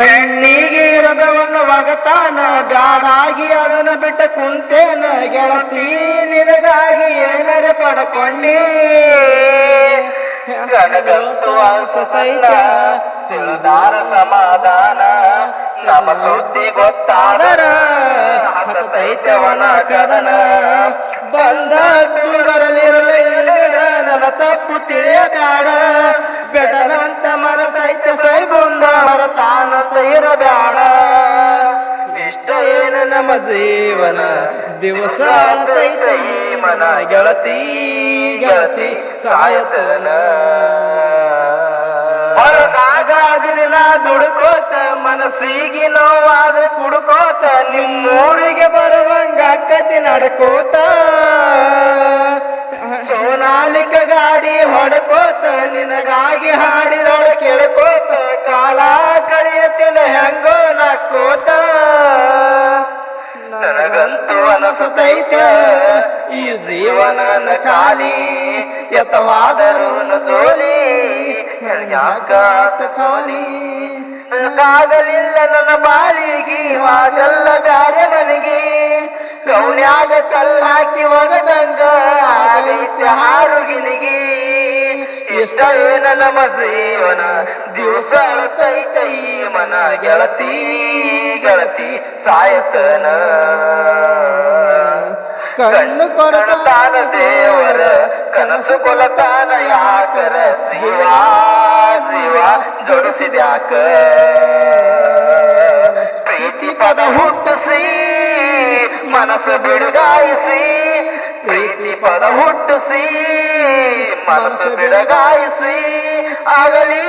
ಕಣ್ಣಿಗೆ ಇರದವನ ಒಗತಾನ, ಬ್ಯಾಡಾಗಿ ಅದನ್ನ ಬಿಟ್ಟ ಕುಂತೇನ, ಗೆಳತಿ, ನಿನಗಾಗಿ ಏನರ ಪಡ್ಕೊಂಡಿ. ಸತೈತಾರ ಸಮಾಧಾನ, ನಮ್ಮ ಸುದ್ದಿ ಗೊತ್ತಾದರ ಸತೈತವನ ಕದನ. ಬಂದದ್ದು ಬರಲಿರಲಿ ಇರಬೇಡ ಇಷ್ಟ ಏನ ನಮ್ಮ ಜೀವನ? ದಿವಸ ಅಳತೈತೈ ಮನ ಗೆಳತಿ ಗೆಳತಿ, ಸಾಯತನ. ಹೊರಗಾದಿರಿ ನಾ ದುಡ್ಕೋತ, ಮನಸ್ಸಿಗೆ ನೋವಾದ್ರೆ ಕುಡುಕೋತ, ನಿಮ್ಮೂರಿಗೆ ಬರುವಂಗ ಅಕ್ಕತಿ ನಡ್ಕೋತ. ಸೋನಾಲಿಕ ಗಾಡಿ ಹೊಡ್ಕೋತ, ನಿನಗಾಗಿ ಹಾಡಿದಳು ಕೇಳ್ಕೋತ ಕಾಲ ಕಳಿಯತಿನ ಕೋತ. ನನಗಂತೂ ಅನಸತೈತ, ಈ ಜೀವನನ ಖಾಲಿ. ಯತವಾದರೂ ಜೋಲಿ ಯಾಕಾತ ಖಾಲಿ? ಕಾಗಲಿಲ್ಲ ನನ್ನ ಬಾಳಿಗೆ ವಾದೆಲ್ಲ ಬ್ಯಾರೆ ಮನೆಗೆ. ಗೌನ್ಯಾಗ ಕಲ್ಲಾಕಿ ಒಗದಂಗ ಆಗೈತೆ ಹಾರುಗಿನಿಗೆ ಇಷ್ಟ ಏನ ನಮ್ಮ ಜೀವನ? ದಿವಸ ಕೈ ಕೈ ಮನ. ಗೆಳತಿ ಗೆಳತಿ ಸಾಯತನ ಕಣ್ಣು ಕೊಡತಾನ ದೇವರ ಕನಸು ಕೊಲತಾನ ಯಾಕರ? ಜೀವ ಜೀವ ಜೋಡಿಸಿದ್ಯಾಕ ಪ್ರೀತಿ ಪದ ಹುಟ್ಟಿಸಿ ಮನಸ್ಸು ಬಿಡುಗಾಯಿಸಿ ಪ್ರೀತಿ ಪದ ಹುಟ್ಟಿಸಿ ಮನಸ್ಸು ಬೆಳಗಾಯಿಸಿ ಆಗಲಿ